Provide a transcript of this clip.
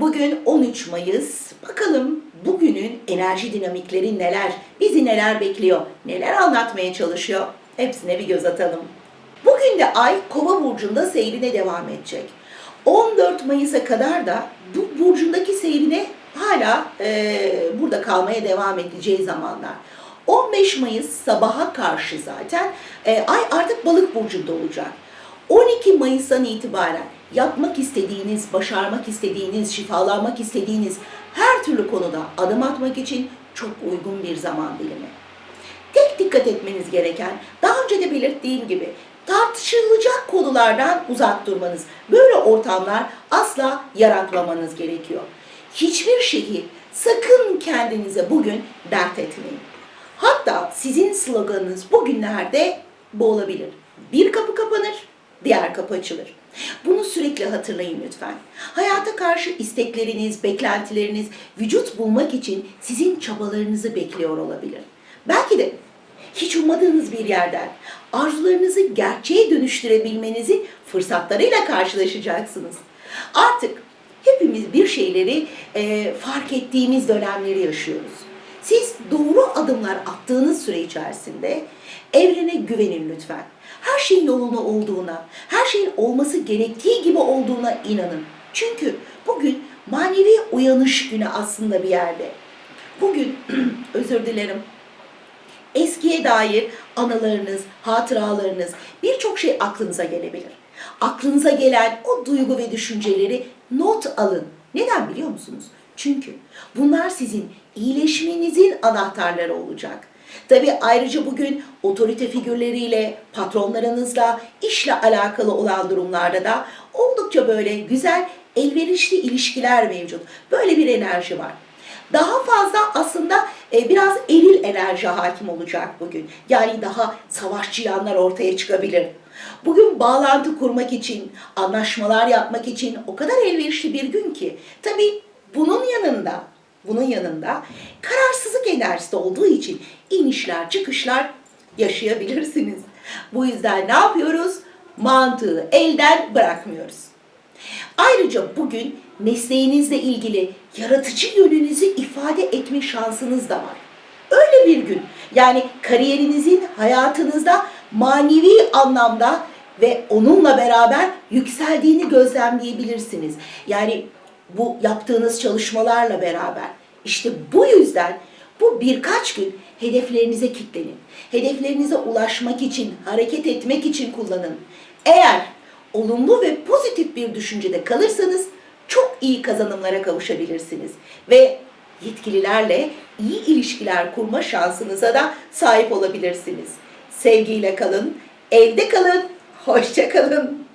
Bugün 13 Mayıs. Bakalım bugünün enerji dinamikleri neler? Bizi neler bekliyor? Neler anlatmaya çalışıyor? Hepsine bir göz atalım. Bugün de Ay Kova burcunda seyrine devam edecek. 14 Mayıs'a kadar da bu burcundaki seyrine hala e, burada kalmaya devam edeceği zamanlar. 15 Mayıs sabaha karşı zaten e, Ay artık balık burcunda olacak. 12 Mayıs'tan itibaren yapmak istediğiniz, başarmak istediğiniz, şifalanmak istediğiniz her türlü konuda adım atmak için çok uygun bir zaman dilimi. Tek dikkat etmeniz gereken, daha önce de belirttiğim gibi tartışılacak konulardan uzak durmanız. Böyle ortamlar asla yaratmamanız gerekiyor. Hiçbir şeyi sakın kendinize bugün dert etmeyin. Hatta sizin sloganınız bugünlerde bu olabilir. Bir kapı kapanır, diğer kapı açılır. Bunu sürekli hatırlayın lütfen. Hayata karşı istekleriniz, beklentileriniz vücut bulmak için sizin çabalarınızı bekliyor olabilir. Belki de hiç ummadığınız bir yerden arzularınızı gerçeğe dönüştürebilmenizin fırsatlarıyla karşılaşacaksınız. Artık hepimiz bir şeyleri e, fark ettiğimiz dönemleri yaşıyoruz. Siz doğru adımlar attığınız süre içerisinde evrene güvenin lütfen. Her şeyin yolunda olduğuna, her şeyin olması gerektiği gibi olduğuna inanın. Çünkü bugün manevi uyanış günü aslında bir yerde. Bugün özür dilerim eskiye dair anılarınız, hatıralarınız, birçok şey aklınıza gelebilir. Aklınıza gelen o duygu ve düşünceleri not alın. Neden biliyor musunuz? Çünkü bunlar sizin iyileşmenizin anahtarları olacak. Tabi ayrıca bugün otorite figürleriyle, patronlarınızla, işle alakalı olan durumlarda da oldukça böyle güzel, elverişli ilişkiler mevcut. Böyle bir enerji var daha fazla aslında e, biraz eril enerji hakim olacak bugün. Yani daha savaşçı yanlar ortaya çıkabilir. Bugün bağlantı kurmak için, anlaşmalar yapmak için o kadar elverişli bir gün ki. Tabii bunun yanında, bunun yanında kararsızlık enerjisi olduğu için inişler, çıkışlar yaşayabilirsiniz. Bu yüzden ne yapıyoruz? Mantığı elden bırakmıyoruz. Ayrıca bugün mesleğinizle ilgili yaratıcı yönünüzü ifade etme şansınız da var. Öyle bir gün. Yani kariyerinizin hayatınızda manevi anlamda ve onunla beraber yükseldiğini gözlemleyebilirsiniz. Yani bu yaptığınız çalışmalarla beraber. İşte bu yüzden bu birkaç gün hedeflerinize kilitlenin. Hedeflerinize ulaşmak için, hareket etmek için kullanın. Eğer olumlu ve pozitif bir düşüncede kalırsanız çok iyi kazanımlara kavuşabilirsiniz ve yetkililerle iyi ilişkiler kurma şansınıza da sahip olabilirsiniz. Sevgiyle kalın, evde kalın, hoşça kalın.